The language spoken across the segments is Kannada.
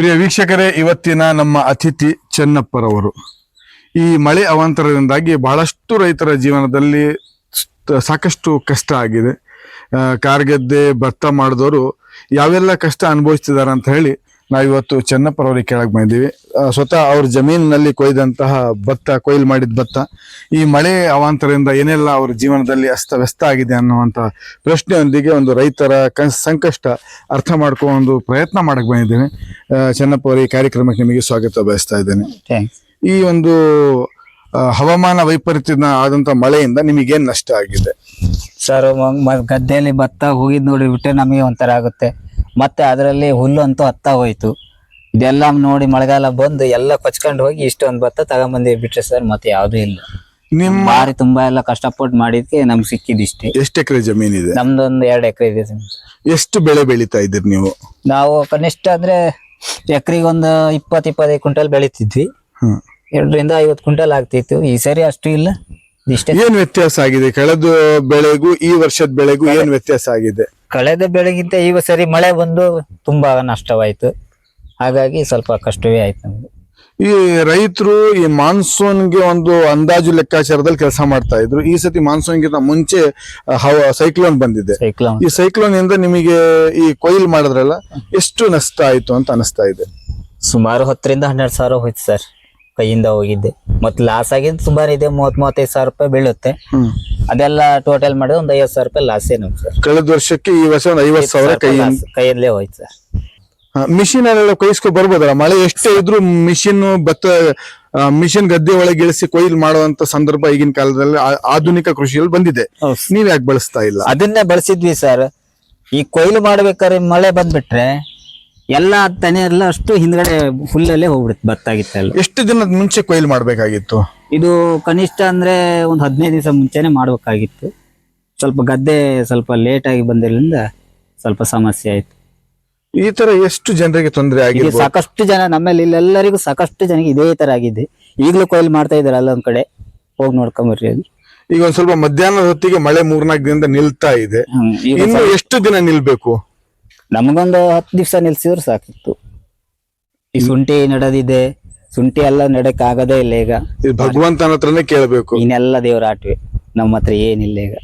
ಪ್ರಿಯ ವೀಕ್ಷಕರೇ, ಇವತ್ತಿನ ನಮ್ಮ ಅತಿಥಿ ಚೆನ್ನಪ್ಪರವರು. ಈ ಮಳೆ ಅವಾಂತರದಿಂದಾಗಿ ಬಹಳಷ್ಟು ರೈತರ ಜೀವನದಲ್ಲಿ ಸಾಕಷ್ಟು ಕಷ್ಟ ಆಗಿದೆ. ಕಾರ್ಗೆದ್ದೆ ಭತ್ತ ಮಾಡಿದವರು ಯಾವೆಲ್ಲ ಕಷ್ಟ ಅನುಭವಿಸ್ತಿದ್ದಾರೆ ಅಂತ ಹೇಳಿ ನಾವಿವತ್ತು ಚೆನ್ನಪ್ಪರವರಿಗೆ ಕೇಳಕ್ ಬಂದಿದ್ದೀವಿ. ಸ್ವತಃ ಅವ್ರ ಜಮೀನಿನಲ್ಲಿ ಕೊಯ್ದಂತಹ ಭತ್ತ ಕೊಯ್ಲು ಮಾಡಿದ ಭತ್ತ ಈ ಮಳೆ ಅವಾಂತರದಿಂದ ಏನೆಲ್ಲ ಅವ್ರ ಜೀವನದಲ್ಲಿ ಅಸ್ತವ್ಯಸ್ತ ಆಗಿದೆ ಅನ್ನುವಂಥ ಪ್ರಶ್ನೆಯೊಂದಿಗೆ ಒಂದು ರೈತರ ಕನ್ ಸಂಕಷ್ಟ ಅರ್ಥ ಮಾಡ್ಕೋ ಒಂದು ಪ್ರಯತ್ನ ಮಾಡಕ್ಕೆ ಬಂದಿದ್ದೇನೆ. ಚೆನ್ನಪ್ಪ ಅವರ ಈ ಕಾರ್ಯಕ್ರಮಕ್ಕೆ ನಿಮಗೆ ಸ್ವಾಗತ ಬಯಸ್ತಾ ಇದ್ದೇನೆ. ಈ ಒಂದು ಹವಾಮಾನ ವೈಪರೀತ್ಯದ ಆದಂತ ಮಳೆಯಿಂದ ನಿಮಗೇನು ನಷ್ಟ ಆಗಿದೆ? ಸರ್ ಗದ್ದೆಯಲ್ಲಿ ಭತ್ತ ಹೋಗಿದ್ ನೋಡಿಬಿಟ್ರೆ ನಮಗೆ ಒಂಥರ ಆಗುತ್ತೆ. ಮತ್ತೆ ಅದರಲ್ಲಿ ಹುಲ್ಲು ಅಂತೂ ಹತ್ತ ಹೋಯ್ತು. ಇದೆಲ್ಲ ನೋಡಿ ಮಳೆಗಾಲ ಬಂದು ಎಲ್ಲ ಕೊಚ್ಕೊಂಡು ಹೋಗಿ ಇಷ್ಟೊಂದು ಭತ್ತ ತಗೊಂಬಂದಿ ಬಿಟ್ರೆ ಸರ್ ಮತ್ತೆ ಯಾವ್ದು ಇಲ್ಲ. ನಿಮ್ಮ ಬಾರಿ ತುಂಬಾ ಎಲ್ಲ ಕಷ್ಟಪಟ್ಟು ಮಾಡಿದ್ಕೆ ನಮ್ಗೆ ಸಿಕ್ಕಿದಿಷ್ಟೇ ಎಷ್ಟು ಎಕರೆ ಜಮೀನಿದೆ ನಮ್ದೊಂದು ಎರಡು ಎಕರೆ ಇದೆ. ಎಷ್ಟು ಬೆಳೆ ಬೆಳೀತಾ ಇದ್ದೀರಿ ನೀವು? ನಾವು ಕನಿಷ್ಠ ಅಂದ್ರೆ ಎಕರೆಗೆ ಒಂದು ಇಪ್ಪತ್ ಇಪ್ಪತ್ತೈದು ಕ್ವಿಂಟಲ್ ಬೆಳಿತಿದ್ವಿ. ಹ್ಮ್. ಎರಡರಿಂದ ಐವತ್ತು ಕ್ವಿಂಟಲ್ ಆಗ್ತಿತ್ತು. ಈ ಸರಿ ಅಷ್ಟು ಇಲ್ಲ. ಇಷ್ಟೇ ಏನ್ ವ್ಯತ್ಯಾಸ ಆಗಿದೆ? ಕಳೆದ ಬೆಳೆಗೂ ಈ ವರ್ಷದ ಬೆಳೆಗೂ ಏನ್ ವ್ಯತ್ಯಾಸ ಆಗಿದೆ? ಕಳೆದ ಬೆಳೆಗಿಂತ ಈಗ ಸರಿ ಮಳೆ ಬಂದು ತುಂಬಾ ನಷ್ಟವಾಯ್ತು. ಹಾಗಾಗಿ ಸ್ವಲ್ಪ ಕಷ್ಟವೇ ಆಯ್ತು ನಮ್ಗೆ ಈ ರೈತರು ಈ ಮಾನ್ಸೂನ್ಗೆ ಒಂದು ಅಂದಾಜು ಲೆಕ್ಕಾಚಾರದಲ್ಲಿ ಕೆಲಸ ಮಾಡ್ತಾ ಇದ್ರು. ಈ ಸತಿ ಮಾನ್ಸೂನ್ಗಿಂತ ಮುಂಚೆ ಸೈಕ್ಲೋನ್ ಬಂದಿದೆ. ಸೈಕ್ಲೋನ್ ಈ ಸೈಕ್ಲೋನ್ ಇಂದ ನಿಮಗೆ ಈ ಕೊಯ್ಲು ಮಾಡಿದ್ರಲ್ಲ ಎಷ್ಟು ನಷ್ಟ ಆಯ್ತು ಅಂತ ಅನಿಸ್ತಾ ಇದೆ? ಸುಮಾರು ಹತ್ತರಿಂದ ಹನ್ನೆರಡು ಸಾವಿರ ಹೋಯ್ತು ಸರ್ ಕೈಯಿಂದ ಹೋಗಿದ್ದೆ. ಮತ್ತೆ ಲಾಸ್ ಆಗಿದ್ದು ಸುಮಾರು ಇದೆ ಮೂವತ್ ಮೂವತ್ತೈದು ಸಾವಿರ ರೂಪಾಯಿ ಬೀಳುತ್ತೆ. ಅದೆಲ್ಲ ಟೋಟಲ್ ಮಾಡಿದ್ರೆ ಒಂದು ಐವತ್ತು ಸಾವಿರ ರೂಪಾಯಿ ಲಾಸ್ ಏನು ಸರ್ ಕಳೆದ ವರ್ಷಕ್ಕೆ ಈ ವರ್ಷ ಒಂದು ಐವತ್ ಸಾವಿರ ಕೈ ಕೈಯಲ್ಲೇ ಹೋಯ್ತು ಸರ್ ಮಿಷಿನ್ ಅಲ್ಲೆಲ್ಲ ಕೊಯ್ಸ್ಕೊ ಬರ್ಬೋದಲ್ಲ? ಮಳೆ ಎಷ್ಟೇ ಇದ್ರೂ ಮಿಷಿನ್ ಭತ್ತ ಮಿಷಿನ್ ಗದ್ದೆ ಒಳಗೆ ಇಳಿಸಿ ಕೊಯ್ಲು ಮಾಡುವಂತ ಸಂದರ್ಭ ಈಗಿನ ಕಾಲದಲ್ಲಿ ಆ- ಆಧುನಿಕ ಕೃಷಿಯಲ್ಲಿ ಬಂದಿದೆ. ನೀವ್ ಯಾಕೆ ಬಳಸ್ತಾ ಇಲ್ಲ? ಅದನ್ನೇ ಬಳಸಿದ್ವಿ ಸರ್ ಈ ಕೊಯ್ಲು ಮಾಡ್ಬೇಕಾದ್ರೆ ಮಳೆ ಬಂದ್ಬಿಟ್ರೆ ಎಲ್ಲ ತನೆ ಎಲ್ಲ ಅಷ್ಟು ಹಿಂದ್ಗಡೆ ಹುಲ್ಲಲ್ಲೇ ಹೋಗ್ಬಿಡುತ್ತೆ ಭತ್ತ ಗಿತ್ತ ಎಷ್ಟು ದಿನದ ಮುಂಚೆ ಕೊಯ್ಲು ಮಾಡ್ಬೇಕಾಗಿತ್ತು? ಇದು ಕನಿಷ್ಠ ಅಂದ್ರೆ ಒಂದು ಹದಿನೈದು ದಿವಸ ಮುಂಚೆನೆ ಮಾಡ್ಬೇಕಾಗಿತ್ತು. ಸ್ವಲ್ಪ ಗದ್ದೆ ಸ್ವಲ್ಪ ಲೇಟ್ ಆಗಿ ಬಂದಿರಲಿಂದ ಸ್ವಲ್ಪ ಸಮಸ್ಯೆ ಆಯ್ತು. ಈ ತರ ಎಷ್ಟು ಜನರಿಗೆ ತೊಂದರೆ ಈಗ ಆಗಿದೆ ಸಾಕಷ್ಟು ಜನ ನಮ್ಮಲ್ಲಿ ಇಲ್ಲೆಲ್ಲರಿಗೂ ಸಾಕಷ್ಟು ಜನಕ್ಕೆ ಇದೇ ತರ ಆಗಿದೆ. ಈಗಲೂ ಕೊಯ್ಲು ಮಾಡ್ತಾ ಇದಾರೆ ಅಲ್ಲೊಂದ್ ಕಡೆ. ಹೋಗಿ ನೋಡ್ಕೊಂಬರ್ರಿ ಅದು ಈಗ ಒಂದ್ ಸ್ವಲ್ಪ ಮಧ್ಯಾಹ್ನದ ಹೊತ್ತಿಗೆ ಮಳೆ ಮೂರ್ನಾಲ್ಕು ದಿನದಿಂದ ನಿಲ್ತಾ ಇದೆ. ಹ್ಮ್. ಈಗ ಇನ್ನು ಎಷ್ಟು ದಿನ ನಿಲ್ಬೇಕು? ನಮಗೊಂದು ಹತ್ತು ದಿವಸ ನಿಲ್ಸಿದ್ರು ಸಾಕಿತ್ತು. ಈ ಶುಂಠಿ ನಡೆದಿದೆ ಶುಂಠಿ ಎಲ್ಲ ನಡಕ್ ಆಗದೇ ಇಲ್ಲ ಈಗ. ಇದು ಭಗವಂತನ ಹತ್ರನೇ ಕೇಳಬೇಕು. ಇನ್ನೆಲ್ಲ ದೇವ್ರ ಆಟವೆ ನಮ್ಮ ಹತ್ರ ಏನಿಲ್ಲ ಈಗ.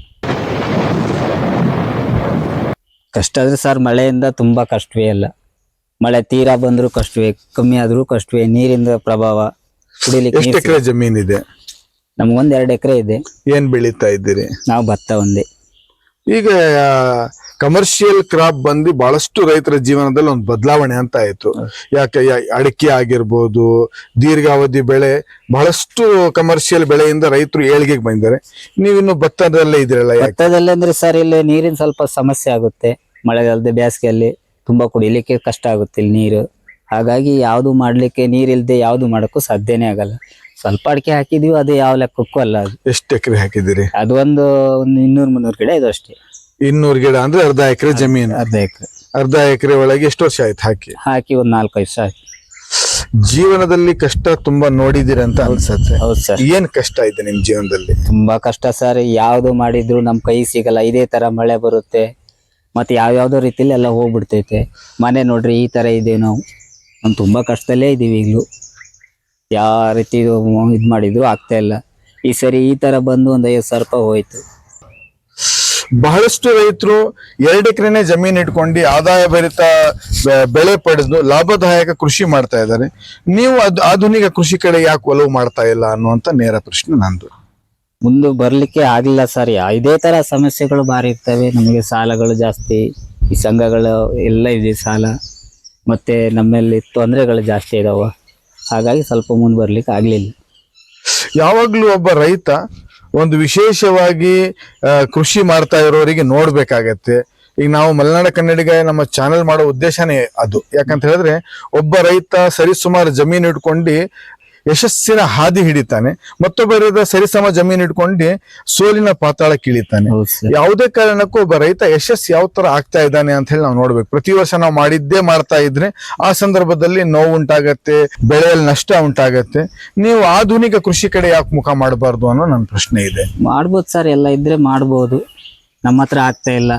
ಕಷ್ಟ ಆದ್ರೆ ಸರ್ ಮಳೆಯಿಂದ ತುಂಬಾ ಕಷ್ಟವೇ ಅಲ್ಲ. ಮಳೆ ತೀರಾ ಬಂದ್ರು ಕಷ್ಟವೇ ಕಮ್ಮಿ ಆದ್ರೂ ಕಷ್ಟವೇ ನೀರಿಂದ ಪ್ರಭಾವ ಕುಡಿಲಿಕ್ಕೆ ಎಷ್ಟು ನೀರು ಎಕರೆ ಜಮೀನ್ ಇದೆ? ನಮ್ಗೊಂದ್ ಎರಡು ಎಕರೆ ಇದೆ. ಏನ್ ಬೆಳೀತಾ ಇದ್ದೀರಿ? ನಾವು ಭತ್ತ ಒಂದೇ. ಈಗ ಕಮರ್ಷಿಯಲ್ ಕ್ರಾಪ್ ಬಂದು ಬಹಳಷ್ಟು ರೈತರ ಜೀವನದಲ್ಲಿ ಒಂದು ಬದಲಾವಣೆ ಅಂತ ಆಯ್ತು. ಯಾಕೆ ಅಡಿಕೆ ಆಗಿರ್ಬೋದು ದೀರ್ಘಾವಧಿ ಬೆಳೆ ಬಹಳಷ್ಟು ಕಮರ್ಷಿಯಲ್ ಬೆಳೆಯಿಂದ ರೈತರು ಏಳಿಗೆಗೆ ಬಂದಿದ್ದಾರೆ. ನೀವಿನ್ನು ಭತ್ತದಲ್ಲೇ ಇದ್ರಲ್ಲ ಭತ್ತದಲ್ಲೇ ಅಂದ್ರೆ ಸರ್ ಇಲ್ಲಿ ನೀರಿನ ಸ್ವಲ್ಪ ಸಮಸ್ಯೆ ಆಗುತ್ತೆ. ಮಳೆಗಾಲದ ಬೇಸಿಗೆಯಲ್ಲಿ ತುಂಬಾ ಕುಡಿಲಿಕ್ಕೆ ಕಷ್ಟ ಆಗುತ್ತೆ ಇಲ್ಲಿ ನೀರು. ಹಾಗಾಗಿ ಯಾವುದು ಮಾಡ್ಲಿಕ್ಕೆ ನೀರಿಲ್ದೆ ಯಾವುದು ಮಾಡಕ್ಕೂ ಸಾಧ್ಯನೇ ಆಗಲ್ಲ. ಸ್ವಲ್ಪ ಅಡಿಕೆ ಹಾಕಿದೀವಿ ಅದು ಯಾವ ಲೆಕ್ಕಕ್ಕೂ ಅಲ್ಲ ಅದು. ಎಷ್ಟು ಎಕರೆ ಹಾಕಿದಿರಿ ಅದು ಒಂದು ಒಂದು ಇನ್ನೂರು ಮುನ್ನೂರು ಕಡೆ ಇದು ಅಷ್ಟೇ. ಇನ್ನೂರು ಗಿಡ ಅಂದ್ರೆ ಅರ್ಧ ಎಕರೆ ಜಮೀನು. ಅರ್ಧ ಎಕರೆ. ಅರ್ಧ ಎಕರೆ ಒಳಗೆ ಎಷ್ಟು ವರ್ಷ ಆಯ್ತು ಹಾಕಿ? ಹಾಕಿ ಒಂದ್ ನಾಲ್ಕು ವರ್ಷ ಆಯ್ತು ಜೀವನದಲ್ಲಿ ಕಷ್ಟ ತುಂಬಾ ನೋಡಿದಿರ ಅಂತ ಅನ್ಸತ್ತೆ. ಹೌದು ಸರ್. ಏನ್ ಕಷ್ಟ ಇದೆ ನಿಮ್ ಜೀವನದಲ್ಲಿ? ತುಂಬಾ ಕಷ್ಟ ಸರ್. ಯಾವ್ದು ಮಾಡಿದ್ರು ನಮ್ ಕೈ ಸಿಗಲ್ಲ. ಇದೇ ತರ ಮಳೆ ಬರುತ್ತೆ. ಮತ್ತೆ ಯಾವ್ಯಾವ್ದೋ ರೀತಿಲಿ ಎಲ್ಲ ಹೋಗ್ಬಿಡ್ತೈತೆ. ಮನೆ ನೋಡ್ರಿ ಈ ತರ ಇದೆ ನಾವು. ನಾವು ತುಂಬಾ ಕಷ್ಟದಲ್ಲೇ ಇದೀವಿ ಈಗಲೂ. ಯಾವ ರೀತಿ ಇದು ಇದ್ ಮಾಡಿದ್ರು ಆಗ್ತಾ ಇಲ್ಲ. ಈ ಸರಿ ಈ ತರ ಬಂದು ಒಂದ್ ಐವತ್ತು ಸಾವಿರ ರೂಪಾಯಿ ಹೋಯ್ತು. ಬಹಳಷ್ಟು ರೈತರು ಎರಡು ಎಕರೆನೆ ಜಮೀನು ಇಟ್ಕೊಂಡು ಆದಾಯ ಭರಿತ ಬೆಳೆ ಪಡೆದು ಲಾಭದಾಯಕ ಕೃಷಿ ಮಾಡ್ತಾ ಇದ್ದಾರೆ. ನೀವು ಅದು ಆಧುನಿಕ ಕೃಷಿ ಕಡೆ ಯಾಕೆ ಒಲವು ಮಾಡ್ತಾ ಇಲ್ಲ ಅನ್ನುವಂತ ನೇರ ಪ್ರಶ್ನೆ ನಂದು. ಮುಂದೆ ಬರಲಿಕ್ಕೆ ಆಗ್ಲಿಲ್ಲ ಸರ್. ಇದೇ ತರ ಸಮಸ್ಯೆಗಳು ಬಾರಿ ಇರ್ತವೆ. ನಮಗೆ ಸಾಲಗಳು ಜಾಸ್ತಿ ಈ ಸಂಘಗಳು ಎಲ್ಲ ಇದೆ ಸಾಲ. ಮತ್ತೆ ನಮ್ಮಲ್ಲಿ ತೊಂದರೆಗಳು ಜಾಸ್ತಿ ಇದಾವ. ಹಾಗಾಗಿ ಸ್ವಲ್ಪ ಮುಂದೆ ಬರಲಿಕ್ಕೆ ಆಗಲಿಲ್ಲ. ಯಾವಾಗಲೂ ಒಬ್ಬ ರೈತ ಒಂದು ವಿಶೇಷವಾಗಿ ಕೃಷಿ ಮಾಡ್ತಾ ಇರೋರಿಗೆ ನೋಡ್ಬೇಕಾಗತ್ತೆ. ಈಗ ನಾವು ಮಲೆನಾಡ ಕನ್ನಡಿಗ ನಮ್ಮ ಚಾನೆಲ್ ಮಾಡೋ ಉದ್ದೇಶನೇ ಅದು. ಯಾಕಂತ ಹೇಳಿದ್ರೆ, ಒಬ್ಬ ರೈತ ಸರಿಸುಮಾರು ಜಮೀನು ಇಟ್ಕೊಂಡು ಯಶಸ್ಸಿನ ಹಾದಿ ಹಿಡಿತಾನೆ. ಮತ್ತೊಬ್ಬ ರೈತ ಸರಿಸಮ ಜಮೀನು ಇಟ್ಕೊಂಡು ಸೋಲಿನ ಪಾತಾಳ ಕೀಳಿತಾನೆ. ಯಾವುದೇ ಕಾರಣಕ್ಕೂ ಒಬ್ಬ ರೈತ ಯಶಸ್ಸು ಯಾವ ತರ ಆಗ್ತಾ ಇದ್ದಾನೆ ಅಂತ ಹೇಳಿ ನಾವು ನೋಡ್ಬೇಕು. ಪ್ರತಿ ವರ್ಷ ನಾವು ಮಾಡಿದ್ದೇ ಮಾಡ್ತಾ ಇದ್ರೆ ಆ ಸಂದರ್ಭದಲ್ಲಿ ನೋವು ಉಂಟಾಗತ್ತೆ ಬೆಳೆಯಲ್ಲಿ ನಷ್ಟ ಉಂಟಾಗತ್ತೆ. ನೀವು ಆಧುನಿಕ ಕೃಷಿ ಕಡೆ ಯಾಕೆ ಮುಖ ಮಾಡಬಾರ್ದು ಅನ್ನೋ ನನ್ನ ಪ್ರಶ್ನೆ ಇದೆ. ಮಾಡ್ಬೋದು ಸರ್ ಎಲ್ಲ ಇದ್ರೆ ಮಾಡ್ಬೋದು. ನಮ್ಮ ಹತ್ರ ಆಗ್ತಾ ಇಲ್ಲ.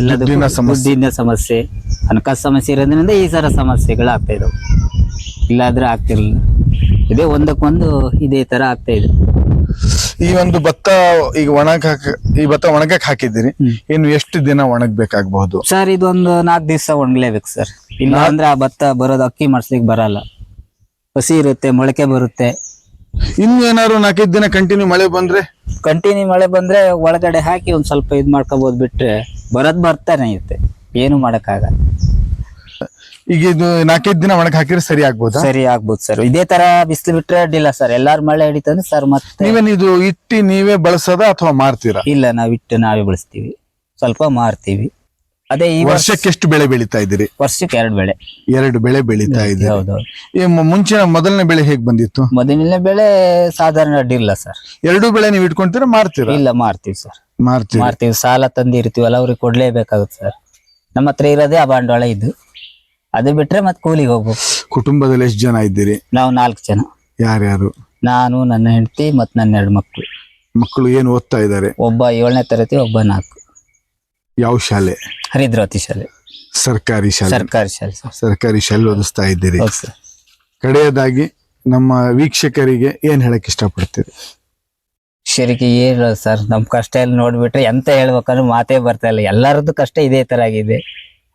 ಎಲ್ಲ ಸಮಸ್ಯೆ. ಸಮಸ್ಯೆ. ಹಣಕಾಸು ಸಮಸ್ಯೆ ಇರೋದ್ರಿಂದ ಈ ಸರ ಸಮಸ್ಯೆಗಳು ಆಗ್ತಾ ಇದಾವೆ. ಇಲ್ಲಾದ್ರೆ ಆಗ್ತಿರ್ಲಿಲ್ಲ. ಇದೇ. ಒಂದಕ್ಕೊಂದು ಇದೇ ತರ ಆಗ್ತಾ ಇದೆ. ಈ ಒಂದು ಭತ್ತ ಈಗ ಒಣಗ್ ಹಾಕ ಈ ಭತ್ತ ಒಣಗಕ್ ಹಾಕಿದ್ದೀರಿ. ಇನ್ನು ಎಷ್ಟು ದಿನ ಒಣಗ್ಬೇಕಾಗಬಹುದು? ಸರ್ ಇದೊಂದು ನಾಲ್ಕು ದಿವಸ ಒಣಗ್ಲೇಬೇಕು ಸರ್. ಇಲ್ಲ ಅಂದ್ರೆ ಆ ಭತ್ತ ಬರೋದು ಅಕ್ಕಿ ಮಾಡ್ಸ್ಲಿಕ್ ಬರಲ್ಲ. ಹಸಿ ಇರುತ್ತೆ ಮೊಳಕೆ ಬರುತ್ತೆ. ಇನ್ನು ಏನಾದ್ರು ನಾಲ್ಕೈದು ದಿನ ಕಂಟಿನ್ಯೂ ಮಳೆ ಬಂದ್ರೆ? ಕಂಟಿನ್ಯೂ ಮಳೆ ಬಂದ್ರೆ ಒಳಗಡೆ ಹಾಕಿ ಒಂದ್ ಸ್ವಲ್ಪ ಇದ್ ಮಾಡ್ಕೋಬಹುದು ಬಿಟ್ರೆ ಬರೋದ್ ಬರ್ತಾನೆ ಇರುತ್ತೆ. ಏನು ಮಾಡಕ್ಕಾಗಲ್ಲ. ಈಗ ಇದು ನಾಲ್ಕೈದು ದಿನ ಒಣಗ ಹಾಕಿದ್ರೆ ಸರಿ ಆಗ್ಬೋದಾ? ಸರಿ ಆಗ್ಬೋದು ಸರ್. ಇದೇ ತರ ಬಿಸಿಲು ಬಿಟ್ರೆ ಅಡ್ಡಿಲ್ಲ ಸರ್. ಎಲ್ಲಾರು ಮಳೆ ಹಿಡಿತಂದ್ರೆ ಸರ್ ಮತ್ತೆ ನೀವೇನ್ ಇದು ಇಟ್ಟಿ ನೀವೇ ಬಳಸೋದ ಅಥವಾ ಮಾರ್ತೀರಾ? ಇಲ್ಲ ನಾವ್ ಇಟ್ಟು ನಾವೇ ಬಳಸ್ತೀವಿ. ಸ್ವಲ್ಪ ಮಾರ್ತೀವಿ. ಅದೇ ಈ ವರ್ಷ ವರ್ಷಕ್ಕೆ ಎಷ್ಟು ಬೆಳೆ ಬೆಳೀತಾ ಇದ್ದೀರಿ? ವರ್ಷಕ್ಕೆ ಎರಡು ಬೆಳೆ. ಎರಡು ಬೆಳೆ ಬೆಳೀತಾ ಇದ್ದೀರಿ. ಹೌದೌದು ಈ ಮು- ಮುಂಚಿನ ಮೊದಲನೇ ಬೆಳೆ ಹೇಗ್ ಬಂದಿತ್ತು? ಮೊದಲನೇ ಬೆಳೆ ಸಾಧಾರಣ ಅಡ್ಡಿಲ್ಲ ಸರ್. ಎರಡು ಬೆಳೆ ನೀವು ಇಟ್ಕೊಂತೀರಾ ಮಾರ್ತೀರಾ? ಇಲ್ಲ ಮಾರ್ತೀವಿ ಸರ್. ಮಾರ್ತೀವಿ ಮಾರ್ತೀವಿ. ಸಾಲ ತಂದಿರ್ತೀವಲ್ಲ ಅವ್ರಿಗೆ ಕೊಡ್ಲೇಬೇಕಾಗುತ್ತೆ ಸರ್. ನಮ್ಮ ಹತ್ರ ಇರೋದೇ ಆ ಬಂಡವಾಳ ಇದು. ಅದು ಬಿಟ್ರೆ ಮತ್ತೆ ಕೂಲಿಗೆ ಹೋಗ್ಬೇಕು. ಕುಟುಂಬದಲ್ಲಿ ಎಷ್ಟು ಜನ ಇದ್ದೀರಿ? ನಾವು ನಾಲ್ಕು ಜನ. ಯಾರ್ಯಾರು? ನಾನು ನನ್ನ ಹೆಂಡತಿ ಮತ್ತು ನನ್ನ ಎರಡು ಮಕ್ಕಳು ಮಕ್ಕಳು ಏನು ಓದ್ತಾ ಇದ್ದಾರೆ? ಒಬ್ಬ ಏಳನೇ ತರಗತಿ ಒಬ್ಬ ನಾಲ್ಕು. ಯಾವ ಶಾಲೆ? ಹರಿದ್ರಾವತಿ ಶಾಲೆ. ಸರ್ಕಾರಿ ಶಾಲೆ. ಸರ್ಕಾರಿ ಶಾಲೆ ಸರ್. ಸರ್ಕಾರಿ ಶಾಲೆ ಓದಿಸ್ತಾ ಇದ್ದೀರಿ. ಹೌದು ಸರ್. ಕಡೆಯದಾಗಿ ನಮ್ಮ ವೀಕ್ಷಕರಿಗೆ ಏನ್ ಹೇಳಕ್ ಇಷ್ಟಪಡ್ತೀರಿ? ಶರಿಗೆ ಏನು ಸರ್? ನಮ್ಮ ಕಷ್ಟ ಎಲ್ಲ ನೋಡ್ಬಿಟ್ರೆ ಎಂತ ಹೇಳ್ಬೇಕಂದ್ರೆ ಮಾತೇ ಬರ್ತಾ ಇಲ್ಲ. ಎಲ್ಲರದ್ದು ಕಷ್ಟ ಇದೇ ತರ ಆಗಿದೆ.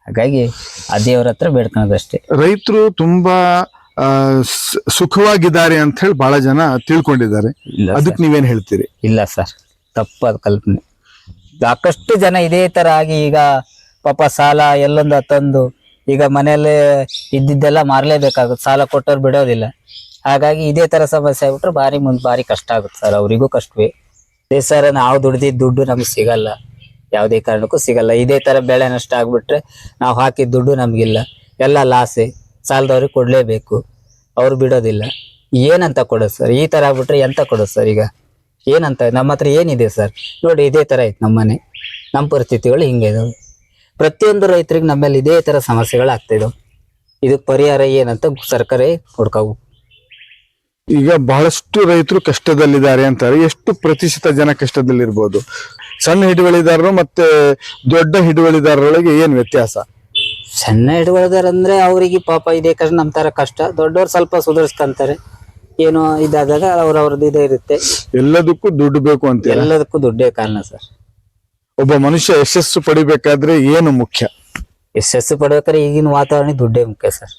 ಹಾಗಾಗಿ ಆ ದೇವರ ಹತ್ರ ಬೇಡ್ಕೊಳೋದಷ್ಟೇ. ರೈತರು ತುಂಬಾ ಆ, ಸ್- ಸುಖವಾಗಿದ್ದಾರೆ ಅಂತ ಹೇಳಿ ಬಹಳ ಜನ ತಿಳ್ಕೊಂಡಿದ್ದಾರೆ. ಇಲ್ಲ ಅದಕ್ಕೆ ನೀವೇನ್ ಹೇಳ್ತೀರಿ? ಇಲ್ಲ ಸರ್. ತಪ್ಪಾದ ಕಲ್ಪನೆ. ಸಾಕಷ್ಟು ಜನ ಇದೇ ತರ ಆಗಿ ಈಗ ಪಾಪ ಸಾಲ ಎಲ್ಲೊಂದು ತಂದು ಈಗ ಮನೆಯಲ್ಲೇ ಇದ್ದಿದ್ದೆಲ್ಲ ಮಾರಲೇಬೇಕಾಗುತ್ತೆ. ಸಾಲ ಕೊಟ್ಟವ್ರು ಬಿಡೋದಿಲ್ಲ. ಹಾಗಾಗಿ ಇದೇ ತರ ಸಮಸ್ಯೆ ಆಗ್ಬಿಟ್ರೆ ಭಾರಿ ಮುಂದೆ ಭಾರಿ ಕಷ್ಟ ಆಗುತ್ತೆ ಸರ್. ಅವರಿಗೂ ಕಷ್ಟವೇ. ಸರ್ ನಾವು ದುಡ್ದಿದ್ದ ದುಡ್ಡು ನಮ್ಗೆ ಸಿಗಲ್ಲ. ಯಾವುದೇ ಕಾರಣಕ್ಕೂ ಸಿಗಲ್ಲ. ಇದೇ ತರ ಬೆಳೆ ನಷ್ಟ ಆಗ್ಬಿಟ್ರೆ ನಾವು ಹಾಕಿದ ದುಡ್ಡು ನಮ್ಗಿಲ್ಲ. ಎಲ್ಲ ಲಾಸೆ ಸಾಲದವ್ರಿಗೆ ಕೊಡ್ಲೇಬೇಕು. ಅವ್ರು ಬಿಡೋದಿಲ್ಲ. ಏನಂತ ಕೊಡೋದು ಸರ್ ಈ ತರ ಆಗ್ಬಿಟ್ರೆ ಎಂತ ಕೊಡೋದು ಸರ್ ಈಗ? ಏನಂತ, ನಮ್ಮ ಹತ್ರ ಏನಿದೆ ಸರ್ ನೋಡಿ ಇದೇ ತರ ಐತೆ ನಮ್ಮನೆ ನಮ್ಮ ಪರಿಸ್ಥಿತಿಗಳು ಹಿಂಗೆ ಪ್ರತಿಯೊಂದು ರೈತರಿಗೆ ನಮ್ಮಲ್ಲಿ ಇದೇ ತರ ಸಮಸ್ಯೆಗಳು ಆಗ್ತಾ ಇದಾವೆ. ಇದಕ್ಕೆ ಪರಿಹಾರ ಏನಂತ ಸರ್ಕಾರ ಹುಡ್ಕಾವು. ಈಗ ಬಹಳಷ್ಟು ರೈತರು ಕಷ್ಟದಲ್ಲಿದ್ದಾರೆ ಅಂತಾರೆ. ಎಷ್ಟು ಪ್ರತಿಶತ ಜನ ಕಷ್ಟದಲ್ಲಿರ್ಬೋದು? ಸಣ್ಣ ಹಿಡುವಳಿದಾರರು ಮತ್ತೆ ದೊಡ್ಡ ಹಿಡುವಳಿದಾರರೊಳಗೆ ಏನ್ ವ್ಯತ್ಯಾಸ? ಸಣ್ಣ ಹಿಡುವಳಿದಾರಂದ್ರೆ ಅವರಿಗೆ ಪಾಪ ಇದೇ ಕಷ್ಟ ನಮ್ಮ ತರ ಕಷ್ಟ. ದೊಡ್ಡವ್ರು ಸ್ವಲ್ಪ ಸುಧಾರಿಸ್ಕೊಂತಾರೆ ಏನೋ ಇದಾದಾಗ ಅವ್ರವ್ರದ್ದು ಇದೇ ಇರುತ್ತೆ. ಎಲ್ಲದಕ್ಕೂ ದುಡ್ಡು ಬೇಕು ಅಂತ ಎಲ್ಲದಕ್ಕೂ ದುಡ್ಡೇ ಕಾರಣ ಸರ್. ಒಬ್ಬ ಮನುಷ್ಯ ಯಶಸ್ಸು ಪಡಿಬೇಕಾದ್ರೆ ಏನು ಮುಖ್ಯ? ಯಶಸ್ಸು ಪಡ್ಬೇಕಾದ್ರೆ ಈಗಿನ ವಾತಾವರಣ ದುಡ್ಡೇ ಮುಖ್ಯ ಸರ್.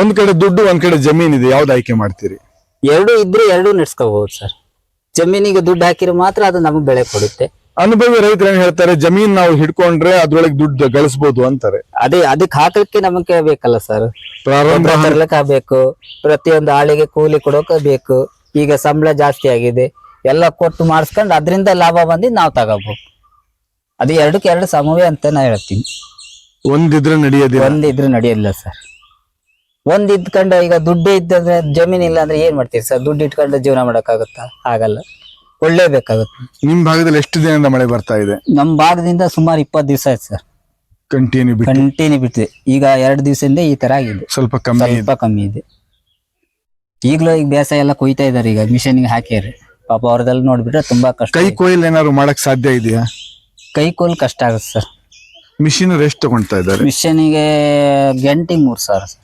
ಒಂದ್ ಕಡೆ ದುಡ್ಡು ಒಂದ್ ಕಡೆ ಜಮೀನ್ ಇದೆ ಯಾವ್ದು ಆಯ್ಕೆ ಮಾಡ್ತೀರಿ? ಎರಡು ಇದ್ರೆ ಎರಡು ನಡ್ಸ್ಕೋಬಹುದು ಸರ್. ಜಮೀನಿಗೆ ದುಡ್ಡು ಹಾಕಿದ್ರೆ ಮಾತ್ರ ಅದು ನಮಗೆ ಬೆಳೆ ಕೊಡುತ್ತೆ. ಅನುಭವಿ ರೈತರು ಏನ್ ಹೇಳ್ತಾರೆ? ಜಮೀನ್ ನಾವು ಹಿಡ್ಕೊಂಡ್ರೆ ಅದ್ರೊಳಗೆ ದುಡ್ಡು ಗಳಿಸಬಹುದು ಅಂತಾರೆ. ಅದೇ ಅದಕ್ಕೆ ಹಾಕಲಿಕ್ಕೆ ನಮಗೆ ಬೇಕಲ್ಲ ಸರ್ ಪ್ರಾರಂಭ ತರ್ಲಿಕ್ಕೆ ಬೇಕು ಪ್ರತಿಯೊಂದು ಆಳಿಗೆ ಕೂಲಿ ಕೊಡೋಕೆ ಬೇಕು ಈಗ ಸಂಬಳ ಜಾಸ್ತಿ ಆಗಿದೆ. ಎಲ್ಲ ಕೊಟ್ಟು ಮಾಡಿಸ್ಕೊಂಡು ಅದರಿಂದ ಲಾಭ ಬಂದು ನಾವು ತಗೋಬಹುದು ಅದು ಎರಡಕ್ಕೆ ಎರಡು ಸಮವೇ ಅಂತ ನಾ ಹೇಳ್ತೀನಿ. ಒಂದಿದ್ರೆ ನಡೆಯೋದಿಲ್ಲ. ಒಂದಿದ್ರೆ ನಡೆಯೋದಿಲ್ಲ ನಡೆಯಲ್ಲ ಸರ್ ಒಂದ್ ಇದ್ಕೊಂಡು ಈಗ ದುಡ್ಡು ಇದ್ದಂದ್ರೆ ಜಮೀನ್ ಇಲ್ಲ ಅಂದ್ರೆ ಏನ್ ಮಾಡ್ತೀರಿ ಸರ್? ದುಡ್ಡು ಇಟ್ಕೊಂಡು ಜೀವನ ಮಾಡಕ್ಕಾಗತ್ತಾ? ಆಗಲ್ಲ. ಕೊಳ್ಳೇಬೇಕಾಗುತ್ತೆ ನಿಮ್ ಭಾಗದಲ್ಲಿ ಎಷ್ಟು ದಿನದಿಂದ ಮಳೆ ಬರ್ತಾ ಇದೆ? ನಮ್ ಭಾಗದಿಂದ ಸುಮಾರು ಇಪ್ಪತ್ತು ದಿವಸ ಆಯ್ತು ಸರ್. ಕಂಟಿನ್ಯೂ ಬಿಟ್ಟು. ಕಂಟಿನ್ಯೂ ಬಿಟ್ಟಿದೆ ಈಗ ಎರಡು ದಿವಸದಿಂದ ಈ ತರ ಆಗಿದೆ. ಸ್ವಲ್ಪ ಕಮ್ಮಿ ಇದೆ ಸ್ವಲ್ಪ ಕಮ್ಮಿ ಇದೆ. ಈಗಲೂ ಈಗ ಬೇಸಾಯ ಎಲ್ಲ ಕೊಯ್ತಾ ಇದಾರೆ. ಈಗ ಮಿಷನ್ಗೆ ಹಾಕ್ಯಾರೆ. ಪಾಪ ಅವ್ರದೆಲ್ಲ ನೋಡ್ಬಿಟ್ರೆ ತುಂಬಾ ಕಷ್ಟ ಕೈ ಇದೆ. ಕೊಯ್ಲ್ ಏನಾದ್ರು ಮಾಡಕ್ ಸಾಧ್ಯ ಇದೆಯಾ? ಕೈ ಕೋಲ್ ಕಷ್ಟ ಆಗುತ್ತೆ ಸರ್. ಮಿಷಿನ್ ಎಷ್ಟು ತಗೊಳ್ತಾ ಇದ್ದಾರೆ? ಮಿಷನ್ಗೆ ಗಂಟೆಗೆ ಮೂರ್ ಸಾವಿರ ಸರ್.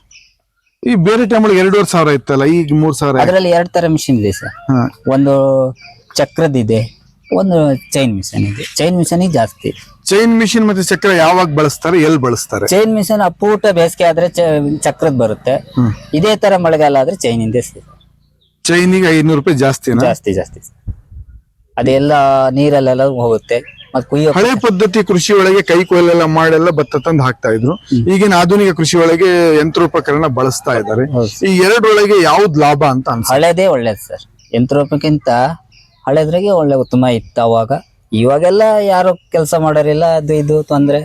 ಈ ಬೇರೆ ಟೈಮ್ ಒಳಗೆ ಎರಡೂವರೆ ಸಾವಿರ ಇತ್ತಲ್ಲ ಈಗ ಮೂರ್ ಸಾವಿರ ಅದರಲ್ಲಿ ಎರಡು ತರ ಮಿಷಿನ್ ಇದೆ ಸರ್. ಒಂದು ಒಂದು ಚಕ್ರದಿದೆ ಒಂದು ಚೈನ್ ಮಿಷನ್ ಇದೆ. ಚೈನ್ ಮಿಷನ್ ಜಾಸ್ತಿ. ಚೈನ್ ಮಿಷಿನ್ ಮತ್ತೆ ಚಕ್ರ ಯಾವಾಗ ಬಳಸ್ತಾರೆ ಎಲ್ಲಿ ಬಳಸ್ತಾರೆ? ಚೈನ್ ಮಿಷನ್ ಅಪ್ಪೂಟ ಬೇಸಿಗೆ ಆದ್ರೆ ಚ- ಚಕ್ರದ್ ಬರುತ್ತೆ. ಇದೇ ತರ ಮಳೆಗಾಲ ಆದ್ರೆ ಚೈನ್ ಇಂದ ಚೈನಿಗೆ ಐನೂರು ರೂಪಾಯಿ ಜಾಸ್ತಿನಾ? ಜಾಸ್ತಿ ಜಾಸ್ತಿ ಅದೆಲ್ಲ ನೀರಲ್ಲೆಲ್ಲ ಹೋಗುತ್ತೆ. ಹಳೆ ಪದ್ಧತಿ ಕೃಷಿ ಒಳಗೆ ಕೈ ಕೊಯ್ಲೆಲ್ಲ ಮಾಡೆಲ್ಲ ಭತ್ತ ತಂದು ಹಾಕ್ತಾ ಇದ್ರು. ಈಗಿನ ಆಧುನಿಕ ಕೃಷಿ ಒಳಗೆ ಯಂತ್ರೋಪಕರಣ ಬಳಸ್ತಾ ಇದ್ದಾರೆ. ಈ ಎರಡರೊಳಗೆ ಯಾವ್ದು ಲಾಭ ಅಂತ ಅನ್ಸ ಹಳೇದೇ ಒಳ್ಳೇದು ಸರ್. ಯಂತ್ರೋಪಕ್ಕಿಂತ ಹಳೆದ್ರಾಗೆ ಒಳ್ಳೆ ಉತ್ತಮ ಇತ್ತು ಅವಾಗ. ಇವಾಗೆಲ್ಲ ಯಾರು ಕೆಲಸ ಮಾಡೋರಿಲ್ಲ ಅದು ಇದು ತೊಂದ್ರೆ.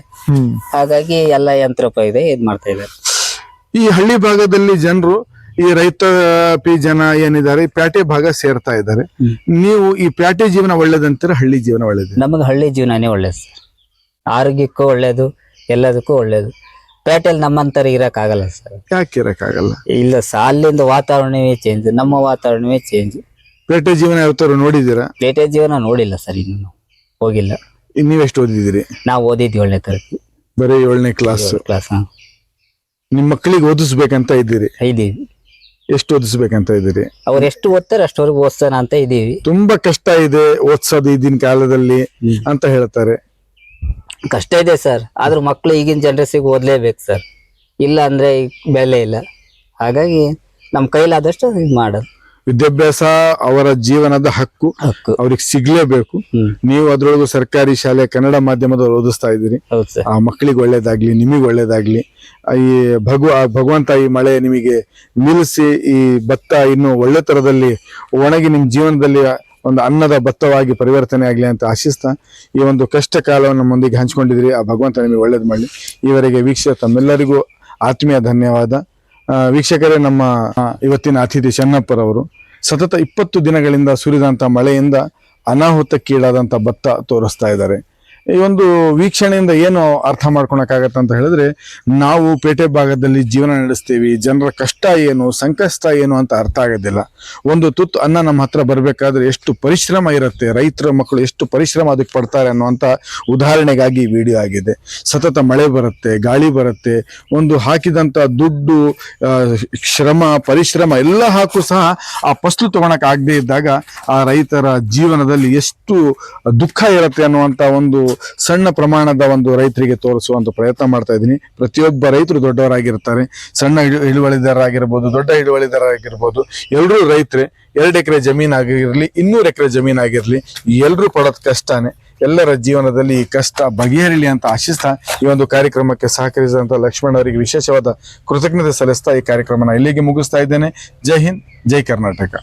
ಹಾಗಾಗಿ ಎಲ್ಲ ಯಂತ್ರೋಪ ಇದೆ ಇದ್ ಮಾಡ್ತಾ ಇದ್ದಾರೆ ಈ ಹಳ್ಳಿ ಭಾಗದಲ್ಲಿ ಜನರು ಈ ರೈತ ಪಿ ಜನ ಏನಿದ್ದಾರೆ ಈ ಪ್ಯಾಟೆ ಭಾಗ ಸೇರ್ತಾ ಇದ್ದಾರೆ. ನೀವು ಈ ಪ್ಯಾಟೆ ಜೀವನ ಒಳ್ಳೇದಂತೀರ ಹಳ್ಳಿ ಜೀವನ ಒಳ್ಳೇದು? ನಮಗೆ ಹಳ್ಳಿ ಜೀವನನೇ ಒಳ್ಳೇದು ಸರ್. ಆರೋಗ್ಯಕ್ಕೂ ಒಳ್ಳೇದು ಎಲ್ಲದಕ್ಕೂ ಒಳ್ಳೇದು. ಪೇಟೆಲ್ ನಮ್ಮಂತರ ಇರೋಕ್ಕಾಗಲ್ಲ ಸರ್. ಯಾಕೆ ಇರಕ್ಕಾಗಲ್ಲ? ಇಲ್ಲ ಸರ್ ಅಲ್ಲಿಂದ ವಾತಾವರಣವೇ ಚೇಂಜ್ ನಮ್ಮ ವಾತಾವರಣವೇ ಚೇಂಜ್ ಪೇಟೆ ಜೀವನ ಯಾವತ್ತಾರು ನೋಡಿದ್ದೀರಾ? ಪೇಟೆ ಜೀವನ ನೋಡಿಲ್ಲ ಸರ್ ಇನ್ನು ನಾವು. ಹೋಗಿಲ್ಲ. ನೀವೆಷ್ಟು ಓದಿದಿರಿ ನಾವು ಓದಿದ್ವಿ ಒಳ್ಳೆ ತರಗತಿ. ಬರೀ ಏಳನೇ ಕ್ಲಾಸ್ ಕ್ಲಾಸ್ ನಿಮ್ಮ ಮಕ್ಕಳಿಗೆ ಓದಿಸ್ಬೇಕಂತ ಇದ್ದೀರಿ? ಇದೀವಿ ಎಷ್ಟು ಓದಿಸ್ಬೇಕಂತ ಇದ್ದೀರಿ? ಅವ್ರು ಎಷ್ಟು ಓದ್ತಾರೆ ಅಷ್ಟವರೆಗೂ ಓದ್ಸೋಣ ಅಂತ ಇದೀವಿ ತುಂಬಾ ಕಷ್ಟ ಇದೆ ಓದ್ಸೋದು ಈಗಿನ ಕಾಲದಲ್ಲಿ ಅಂತ ಹೇಳ್ತಾರೆ. ಕಷ್ಟ ಇದೆ ಸರ್ ಆದ್ರೂ ಮಕ್ಳು ಈಗಿನ ಜನರೇಸಿಗೆ ಓದ್ಲೇಬೇಕು ಸರ್. ಇಲ್ಲ ಅಂದ್ರೆ ಈಗ ಬೆಲೆ ಇಲ್ಲ. ಹಾಗಾಗಿ ನಮ್ಮ ಕೈಲಾದಷ್ಟು ಇದು ಮಾಡೋದು. ವಿದ್ಯಾಭ್ಯಾಸ ಅವರ ಜೀವನದ ಹಕ್ಕು ಹಕ್ಕು. ಅವ್ರಿಗೆ ಸಿಗ್ಲೇಬೇಕು. ನೀವು ಅದ್ರೊಳಗು ಸರ್ಕಾರಿ ಶಾಲೆ ಕನ್ನಡ ಮಾಧ್ಯಮದವ್ರು ಓದಿಸ್ತಾ ಇದ್ದೀರಿ. ಹೌದು ಸರ್. ಆ ಮಕ್ಕಳಿಗೆ ಒಳ್ಳೇದಾಗ್ಲಿ ನಿಮಗೆ ಒಳ್ಳೇದಾಗ್ಲಿ ಈ ಭಗವ ಭಗವಂತ ಈ ಮಳೆ ನಿಮಗೆ ನಿಲ್ಲಿಸಿ ಈ ಭತ್ತ ಇನ್ನು ಒಳ್ಳೆ ತರದಲ್ಲಿ ಒಣಗಿ ನಿಮ್ಮ ಜೀವನದಲ್ಲಿ ಒಂದು ಅನ್ನದ ಭತ್ತವಾಗಿ ಪರಿವರ್ತನೆ ಆಗಲಿ ಅಂತ ಆಶಿಸ್ತಾ ಈ ಒಂದು ಕಷ್ಟ ಕಾಲವನ್ನು ನಮ್ಮೊಂದಿಗೆ ಹಂಚ್ಕೊಂಡಿದ್ರಿ ಆ ಭಗವಂತ ನಿಮಗೆ ಒಳ್ಳೇದು ಮಾಡಲಿ. ಈವರೆಗೆ ವೀಕ್ಷಕ ತಮ್ಮೆಲ್ಲರಿಗೂ ಆತ್ಮೀಯ ಧನ್ಯವಾದ. ವೀಕ್ಷಕರೇ ನಮ್ಮ ಇವತ್ತಿನ ಅತಿಥಿ ಚೆನ್ನಪ್ಪರವರು ಸತತ ಇಪ್ಪತ್ತು ದಿನಗಳಿಂದ ಸುರಿದಂಥ ಮಳೆಯಿಂದ ಅನಾಹುತಕ್ಕೀಡಾದಂಥ ಭತ್ತ ತೋರಿಸ್ತಾ ಇದ್ದಾರೆ. ಈ ಒಂದು ವೀಕ್ಷಣೆಯಿಂದ ಏನು ಅರ್ಥ ಮಾಡ್ಕೊಳಕ್ಕಾಗತ್ತೆ ಅಂತ ಹೇಳಿದ್ರೆ, ನಾವು ಪೇಟೆ ಭಾಗದಲ್ಲಿ ಜೀವನ ನಡೆಸ್ತೀವಿ, ಜನರ ಕಷ್ಟ ಏನು, ಸಂಕಷ್ಟ ಏನು ಅಂತ ಅರ್ಥ ಆಗೋದಿಲ್ಲ. ಒಂದು ತುತ್ತು ಅನ್ನ ನಮ್ಮ ಹತ್ರ ಬರಬೇಕಾದ್ರೆ ಎಷ್ಟು ಪರಿಶ್ರಮ ಇರುತ್ತೆ, ರೈತರ ಮಕ್ಕಳು ಎಷ್ಟು ಪರಿಶ್ರಮ ಅದಕ್ಕೆ ಪಡ್ತಾರೆ ಅನ್ನುವಂಥ ಉದಾಹರಣೆಗಾಗಿ ವಿಡಿಯೋ ಆಗಿದೆ. ಸತತ ಮಳೆ ಬರುತ್ತೆ, ಗಾಳಿ ಬರುತ್ತೆ, ಒಂದು ಹಾಕಿದಂಥ ದುಡ್ಡು ಶ್ರಮ, ಪರಿಶ್ರಮ ಎಲ್ಲ ಹಾಕು ಸಹ ಆ ಫಸ್ಲು ತಗೊಳಕ್ ಆಗದೆ ಇದ್ದಾಗ ಆ ರೈತರ ಜೀವನದಲ್ಲಿ ಎಷ್ಟು ದುಃಖ ಇರುತ್ತೆ ಅನ್ನುವಂಥ ಒಂದು ಸಣ್ಣ ಪ್ರಮಾಣದ ಒಂದು ರೈತರಿಗೆ ತೋರಿಸುವಂತ ಪ್ರಯತ್ನ ಮಾಡ್ತಾ ಇದ್ದೀನಿ. ಪ್ರತಿಯೊಬ್ಬ ರೈತರು ದೊಡ್ಡವರಾಗಿರ್ತಾರೆ. ಸಣ್ಣ ಇಳು ಇಳುವಳಿದಾರರಾಗಿರ್ಬೋದು, ದೊಡ್ಡ ಇಳುವಳಿದಾರರಾಗಿರ್ಬೋದು. ಎಲ್ಲರೂ ರೈತರೇ, ಎರಡು ಎಕರೆ ಜಮೀನಾಗಿರಲಿ ಇನ್ನೂರು ಎಕರೆ ಜಮೀನಾಗಿರಲಿ ಎಲ್ಲರೂ ಪಡೋದ್ ಕಷ್ಟನೇ. ಎಲ್ಲರ ಜೀವನದಲ್ಲಿ ಈ ಕಷ್ಟ ಬಗೆಹರಿಲಿ ಅಂತ ಆಶಿಸ್ತಾ ಈ ಒಂದು ಕಾರ್ಯಕ್ರಮಕ್ಕೆ ಸಹಕರಿಸಿದಂತ ಲಕ್ಷ್ಮಣ್ ಅವರಿಗೆ ವಿಶೇಷವಾದ ಕೃತಜ್ಞತೆ ಸಲ್ಲಿಸ್ತಾ ಈ ಕಾರ್ಯಕ್ರಮನ ಇಲ್ಲಿಗೆ ಮುಗಿಸ್ತಾ ಇದ್ದೇನೆ. ಜೈ ಹಿಂದ್, ಜೈ ಕರ್ನಾಟಕ.